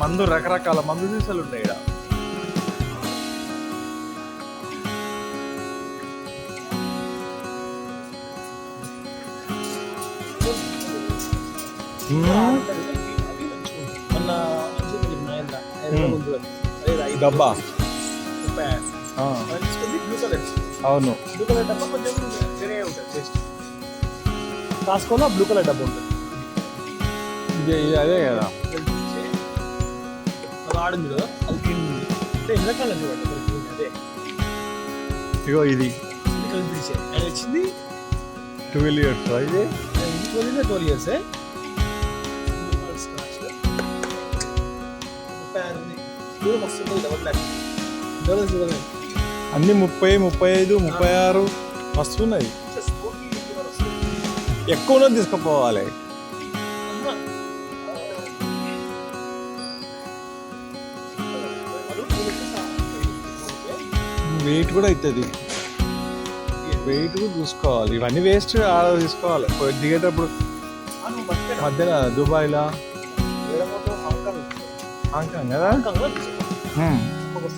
మందు రకరకాల మందు సీసాలు ఉన్నాయి ఇక్కడ మొన్న డబ్బా. అది అవును. బ్లూ కలర్ డబ్బా కొంచెం వేరే ఉంటుంది టేస్ట్ కాసుకోలో బ్లూ కలర్ డబ్బా ఉంటుంది. ఇది అదే కదా. అది ఆడింది కదా? అది ఉంది అంటే చూడండి అదే. ఇగో ఇది. అది కలిపి ఆయన వచ్చింది. ట్వెల్వ్ ఇయర్స్ ఇది? ట్వెల్వ్ ట్వెల్వ్ ఇయర్స్ అన్ని ముప్పై ముప్పై ఐదు ముప్పై ఆరు వస్తున్నాయి ఎక్కువలో తీసుకుపోవాలి. వెయిట్ కూడా అవుతుంది వెయిట్ కూడా చూసుకోవాలి. ఇవన్నీ వేస్ట్ ఆడ తీసుకోవాలి. దిగేటప్పుడు మధ్యన దుబాయ్లా 아니야? 잠깐 어디지? 응. 먹었어.